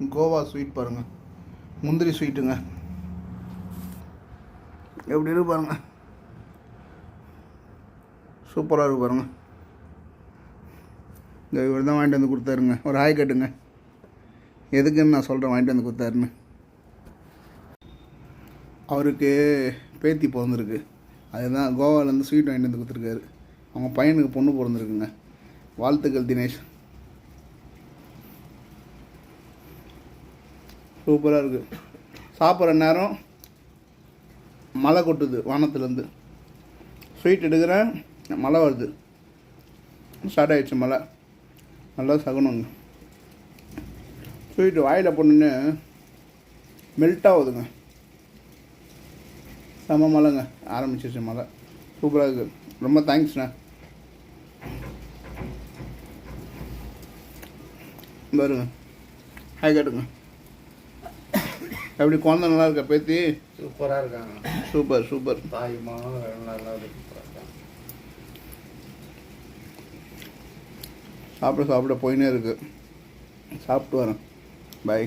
Goa sweet பாருங்கள் முந்திரி ஸ்வீட்டுங்க. எப்படி இருக்கு பாருங்க. சூப்பராக இருக்கு பாருங்க. இந்த இவர் தான் வாங்கிட்டு வந்து கொடுத்தாருங்க. ஒரு ஹாய் கட்டுங்க. எதுக்குன்னு நான் சொல்கிறேன் வாங்கிட்டு வந்து கொடுத்தாருன்னு. அவருக்கு பேத்தி பிறந்திருக்கு. அதுதான் கோவாலேருந்து ஸ்வீட் வாங்கிட்டு வந்து கொடுத்துருக்காரு. அவங்க பையனுக்கு பொண்ணு பிறந்திருக்குங்க. வாழ்த்துக்கள் தினேஷ். சூப்பராக இருக்குது சாப்பிட்ற நேரம் மழை கொட்டுது வானத்துலேருந்து. ஸ்வீட் எடுக்கிறேன் மழை வருது. ஸ்டார்ட் ஆகிடுச்சு மழை. நல்லா சகுனங்க. ஸ்வீட் வாயில் போட்டுன்னு மெல்ட் ஆகுதுங்க. செம மழைங்க. ஆரம்பிச்சிருச்சு மழை. சூப்பராக இருக்குது ரொம்ப தேங்க்ஸ்ண்ணே பாருங்க ஹாய் கேட்டுங்க எப்படி குழந்தை நல்லா இருக்கா பேத்தி? சூப்பராக இருக்காங்க. Super super. தாய் மகனும் ரெண்டு நல்லா இருக்காங்க சாப்பிட சாப்பிட போயினே இருக்கு. சாப்பிட்டு வரேன். பை